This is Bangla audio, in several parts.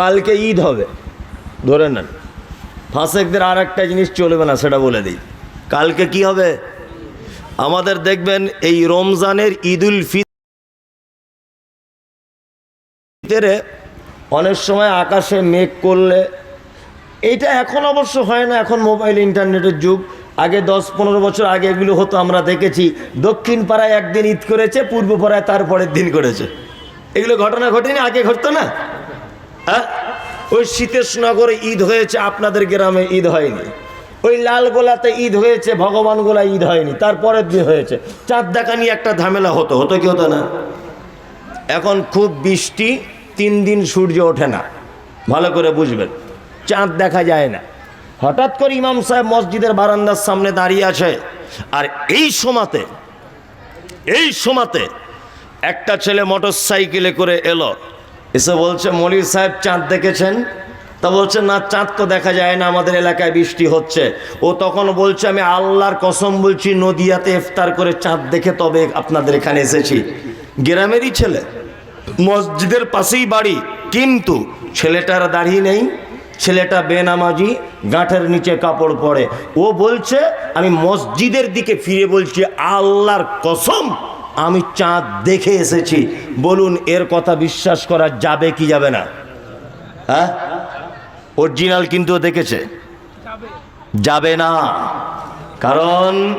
কালকে ঈদ হবে। ধরে নেন। ফাঁসেকদের আর একটা জিনিস চলবে না, সেটা বলে দিই। কালকে কি হবে? আমাদের দেখবেন এই রমজানের ঈদুল ফিতরে অনেক সময় আকাশে মেঘ করলে এটা এখন অবশ্য হয় না, এখন মোবাইল, ইন্টারনেটের যুগ। আগে দশ পনেরো বছর আগে এগুলো হতো, আমরা দেখেছি। দক্ষিণ পাড়ায় একদিন ঈদ করেছে, পূর্ব পাড়ায় তারপরের দিন করেছে। এগুলো ঘটনা ঘটেনি, আগে ঘটতো না? হ্যাঁ? ওই শীতেশনগরে ঈদ হয়েছে, আপনাদের গ্রামে ঈদ হয়নি। ওই লালগোলাতে ঈদ হয়েছে, ভগবানগোলা ঈদ হয়নি, তারপরের দিন হয়েছে। চাঁদ দেখা নিয়ে একটা ঝামেলা হতো হতো কি হতো না? এখন খুব বৃষ্টি, তিন দিন সূর্য ওঠে না। ভালো করে বুঝবেন, চাঁদ দেখা যায় না। হঠাৎ করে ইমাম সাহেব মসজিদের বারান্দার সামনে দাঁড়িয়ে আছে, আর এই সময়তে এই সময়তে একটা ছেলে মোটর সাইকেলে করে এলো। এসে বলছে, মলির সাহেব চাঁদ দেখেছেন? তা বলছে, না, চাঁদ তো দেখা যায় না, আমাদের এলাকায় বৃষ্টি হচ্ছে। ও তখন বলছে, আমি আল্লাহর কসম বলছি, নদিয়াতে ইফতার করে চাঁদ দেখে তবে আপনাদের এখানে এসেছি। গ্রামেরই ছেলে, মসজিদের পাশেই বাড়ি, কিন্তু ছেলেটার দাড়ি নেই, ছেলেটা বেনামাজি, গাঁটের নিচে কাপড় পরে। ও বলছে, আমি মসজিদের দিকে ফিরে বলছি, আল্লাহর কসম। আমি চাঁদ দেখে এসেছি। বলুন, এর কথা বিশ্বাস করা যাবে কি যাবে না? হ্যাঁ? অরিজিনাল কিন্তু দেখেছে। যাবে না। কারণ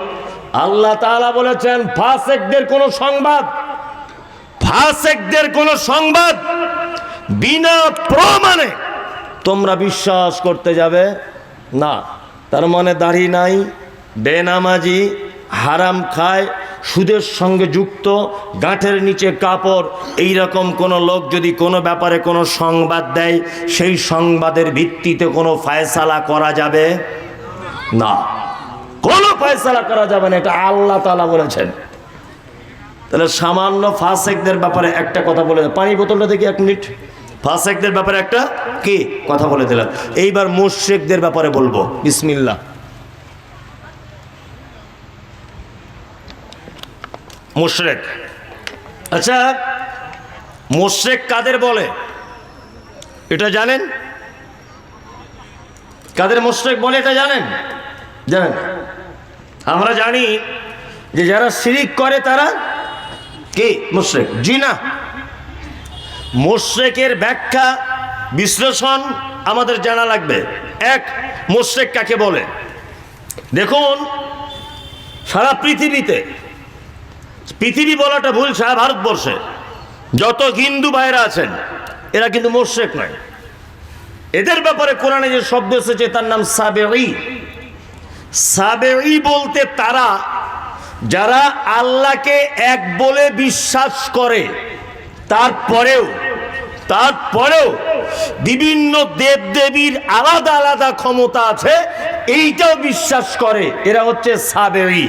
আল্লাহ তাআলা বলেছেন, ফাসেকদের কোনো সংবাদ, ফাসেকদের কোনো সংবাদ বিনা প্রমাণে তোমরা বিশ্বাস করতে যাবে না। তার মানে দাড়ি নাই, বেনামাজি, হারাম খায় সুদের সঙ্গে যুক্ত, গাঁঠের নিচে কাপড় এই রকম কোনো লোক যদি কোনো ব্যাপারে কোনো সংবাদ দেয়, সেই সংবাদের ভিত্তিতে কোনো ফায়সালা করা যাবে? না। কোনো ফায়সালা করা যাবে না, এটা আল্লাহ তালা বলেছেন। তাহলে সামান্য ফাসেকদের ব্যাপারে একটা কথা বলে পানি বোতলটা দেখি এক মিনিট। ফাসেকদের ব্যাপারে একটা কি? কথা বলে দিলাম। এইবার মুশ্রেকদের ব্যাপারে বলব। বিসমিল্লা মুশরেক। আচ্ছা মুশরেক কাদের বলে? এটা জানেন? কাদের মুশরেক বলে এটা জানেন? জানেন? আমরা জানি যে যারা শিরিক করে তারা কে? মুশরেক জি না মুশরেকের ব্যাখ্যা, বিশ্লেষণ আমাদের জানা লাগবে। এক, মুশরেক কাকে বলে? দেখুন, সারা পৃথিবীতে পৃথিবী বলাটা ভুল সারা ভারতবর্ষে। যত হিন্দু ভাইরা আছেন, এরা কিন্তু মোশেক নয়। এদের ব্যাপারে কোরআনে যে শব্দ এসেছে, তার নাম সাবেই সাবেই বলতে তারা, যারা আল্লাহকে এক বলে বিশ্বাস করে। তারপরেও তারপরেও বিভিন্ন দেব দেবীর আলাদা আলাদা ক্ষমতা আছে, এইটাও বিশ্বাস করে, এরা হচ্ছে সাবেই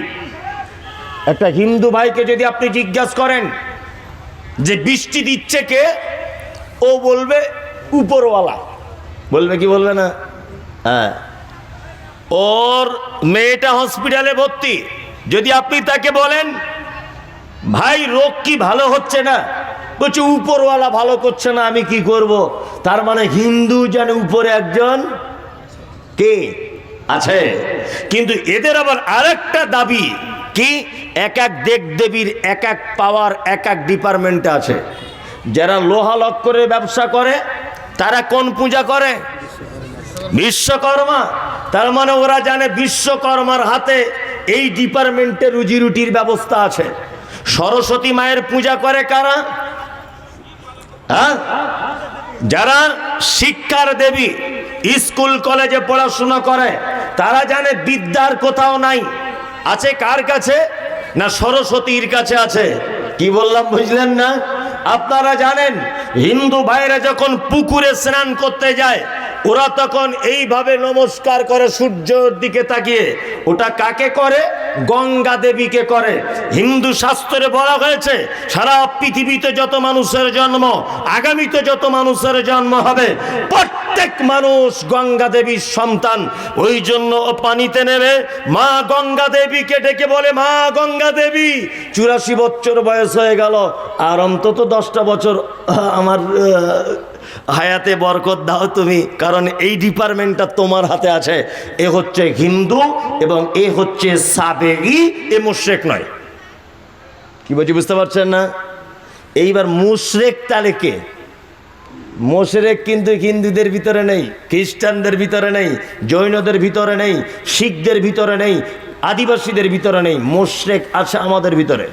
একটা হিন্দু ভাইকে যদি আপনি জিজ্ঞাসা করেন যে বৃষ্টি দিচ্ছে কে, ও বলবে, উপরওয়ালা। বলবে কি বলবে না? হ্যাঁ। ওর মেয়েটা হসপিটালে ভর্তি। যদি আপনি তাকে বলেন, ভাই, রোগ কি ভালো হচ্ছে না? বলছে, উপরওয়ালা ভালো করছে না, আমি কি করব? তার মানে হিন্দু জানে উপরে একজন কে? আছে। কিন্তু এদের আবার আরেকটা দাবি কি? এক এক দেব দেবীর এক এক পাওয়ার এক এক ডিপার্টমেন্টে আছে। যারা লোহা লক্করের ব্যবসা করে, তারা কোন পূজা করে? বিশ্বকর্মা। তার মানে ওরা জানে বিশ্বকর্মার হাতে এই ডিপার্টমেন্টে রুজি রুটির ব্যবস্থা আছে। সরস্বতী মায়ের পূজা করে কারা? হ্যাঁ? যারা শিক্ষার দেবী, স্কুল, কলেজে পড়াশোনা করে, তারা জানে বিদ্যার কোথাও নাই। আছে কার কাছে? না সরস্বতীর কাছে আছে? কি বললাম, বুঝলেন না? আপনারা জানেন, হিন্দু ভাইরা যখন পুকুরে স্নান করতে যায়, ওরা তখন এইভাবে নমস্কার করে সূর্যের দিকে তাকিয়ে। ওটা কাকে করে? গঙ্গা দেবীকে করে। হিন্দু শাস্ত্রে বলা হয়েছে, সারা পৃথিবীতে যত মানুষের জন্ম, আগামীতে যত মানুষের জন্ম হবে, প্রত্যেক মানুষ গঙ্গা দেবীর সন্তান। ওই জন্য পানিতে নেবে মা গঙ্গা দেবীকে ডেকে বলে, মা গঙ্গা দেবী, চুরাশি বছর বয়স হয়ে গেল। আর অন্তত দশটা বছর আমার হায়াতে বরকত দাও তুমি, কারণ এই ডিপার্টমেন্টটা তোমার হাতে আছে। এ হচ্ছে হিন্দু এবং এ হচ্ছে সাবেগি এ মুশ্রেক নয়। কি বলছি বুঝতে পারছেন না? এইবার মুশরেক তাহলে কে? মোশরেক কিন্তু হিন্দুদের ভিতরে নেই, খ্রিস্টানদের ভিতরে নেই, জৈনদের ভিতরে নেই, শিখদের ভিতরে নেই, আদিবাসীদের ভিতরে নেই, মোশরেক আছে আমাদের ভিতরে।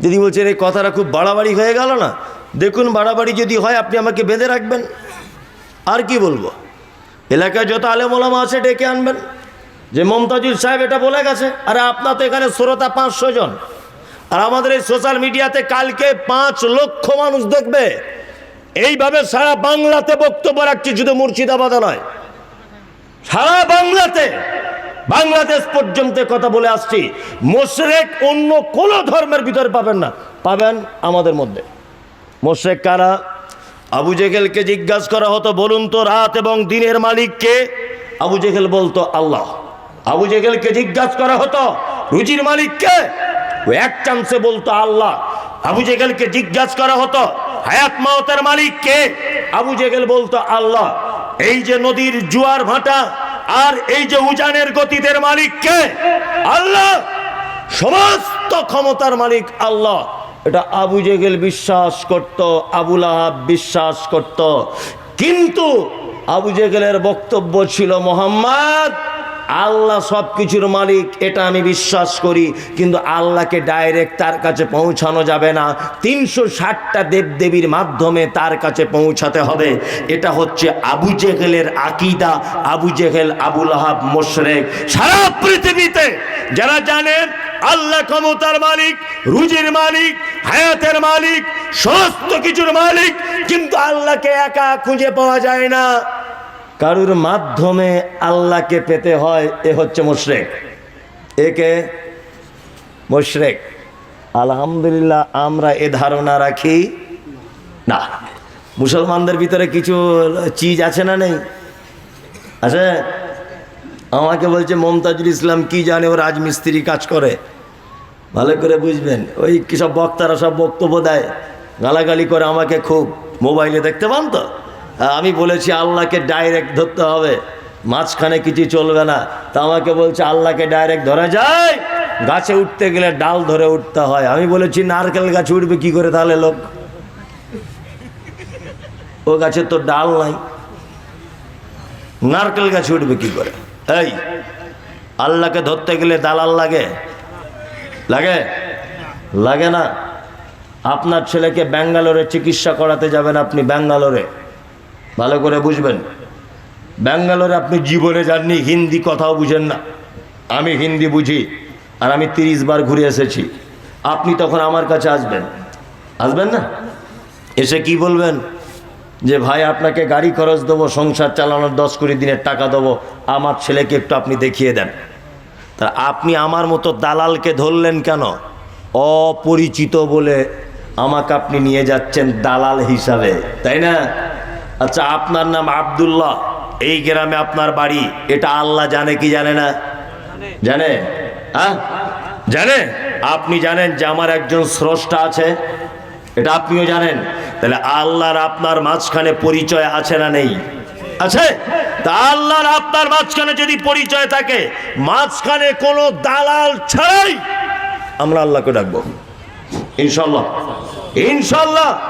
দিদি বলছেন এই কথাটা খুব বাড়াবাড়ি হয়ে গেল না? দেখুন বাড়াবাড়ি যদি হয়, আপনি আমাকে বেঁধে রাখবেন। আর কি বলব? এলাকায় যত আলেমোলামা আছে, ডেকে আনবেন। যে মমতাজুল সাহেব এটা বলে গেছে, আরে আপনার তো এখানে শ্রোতা পাঁচশো জন। আর আমাদের এই সোশ্যাল মিডিয়াতে কালকে পাঁচ লক্ষ মানুষ দেখবে। এইভাবে সারা বাংলাতে বক্তব্য রাখছি, শুধু মুর্শিদাবাদে নয়। সারা বাংলাতে, বাংলাদেশ পর্যন্ত কথা বলে আসছি। মোশরেক অন্য কোনো ধর্মের ভিতরে পাবেন না। পাবেন আমাদের মধ্যে। মোশরেক কারা আবু জেহেলকে জিজ্ঞাসা করা হতো, বলুন তো রাত এবং দিনের মালিককে আবু জেহেল বলতো, আল্লাহ। আবু জেহেলকে জিজ্ঞাসা করা হতো, রুজির মালিককে ও এক চান্সে বলতো, আল্লাহ। আবু জেহেলকে জিজ্ঞাসা করা হতো, হায়াত মাওতের মালিক কে? আবু জেহেল বলতো, আল্লাহ। এই যে নদীর জোয়ার ভাটা আর এই যে উজানের গতিদের মালিক কে? আল্লাহ। সমস্ত ক্ষমতার মালিক আল্লাহ। এটা আবু জেগেল বিশ্বাস করত আবুল আহাব বিশ্বাস করত। কিন্তু আবু জেগেলের বক্তব্য ছিল, মোহাম্মদ, আল্লাহ সব কিছুর মালিক, এটা আমি বিশ্বাস করি, কিন্তু আল্লাহকে ডাইরেক্ট তার কাছে পৌঁছানো যাবে না। তিনশো ষাটটা দেবদেবীর মাধ্যমে তার কাছে পৌঁছাতে হবে। এটা হচ্ছে আবু জেহেলের আকিদা, আবু জেহেল আবুল আহাব মোশরেক। সারা পৃথিবীতে যারা জানেন আল্লাহ ক্ষমতার মালিক, রুজির মালিক, হায়াতের মালিক, সমস্ত কিছুর মালিক, কিন্তু আল্লাহকে একা খুঁজে পাওয়া যায় না। কারুর মাধ্যমে আল্লাহকে পেতে হয়, এ হচ্ছে মুশরেক। একে মুশরেক। আলহামদুলিল্লাহ, আমরা এ ধারণা রাখি। না, মুসলমানদের ভিতরে কিছু চিজ আছে না নেই? আছে? আমাকে বলছে মমতাজুল ইসলাম কি জানে ও রাজমিস্ত্রি কাজ করে? ভালো করে বুঝবেন ওই সব বক্তারা সব বক্তব্য দেয় গালাগালি করে আমাকে খুব মোবাইলে দেখতে পান তো? হ্যাঁ, আমি বলেছি আল্লাহকে ডাইরেক্ট ধরতে হবে মাঝখানে কিছু চলবে না। তা আমাকে বলছে আল্লাহকে ডাইরেক্ট ধরা যায় গাছে উঠতে গেলে ডাল ধরে উঠতে হয়। আমি বলেছি নারকেল গাছে উঠবে কি করে তাহলে লোক? ও গাছে তো ডাল নাই নারকেল গাছে উঠবে কি করে? এই, আল্লাহকে ধরতে গেলে দালাল লাগে? লাগে? লাগে না। আপনার ছেলেকে ব্যাঙ্গালোরে চিকিৎসা করাতে যাবেন আপনি ব্যাঙ্গালোরে। ভালো করে বুঝবেন। ব্যাঙ্গালোরে আপনি জীবনে যাননি, হিন্দি কথাও বুঝেন না। আমি হিন্দি বুঝি, আর আমি তিরিশ বার ঘুরে এসেছি। আপনি তখন আমার কাছে আসবেন। আসবেন না? এসে কি বলবেন? যে ভাই, আপনাকে গাড়ি খরচ দেবো, সংসার চালানোর দশ কুড়ি দিনের টাকা দেবো, আমার ছেলেকে একটু আপনি দেখিয়ে দেন। তা আপনি আমার মতো দালালকে ধরলেন কেন? অপরিচিত বলে আমাকে আপনি নিয়ে যাচ্ছেন দালাল হিসাবে, তাই না? আচ্ছা আপনার নাম আব্দুল্লাহ, এই গ্রামে আপনার বাড়ি, এটা আল্লাহ জানে কি জানে না? জানে? হ্যাঁ? জানে? আপনি জানেন যে আমার একজন স্রষ্টা আছে, এটা আপনিও জানেন? তাহলে আল্লাহর আপনার মাঝখানে পরিচয় আছে না নেই? আছে? তা আল্লাহর আপনার মাঝখানে যদি পরিচয় থাকে, মাঝখানে কোনো দালাল ছাড়াই আমরা আল্লাহকে ডাকবো। ইনশাল্লাহ। ইনশাল্লাহ।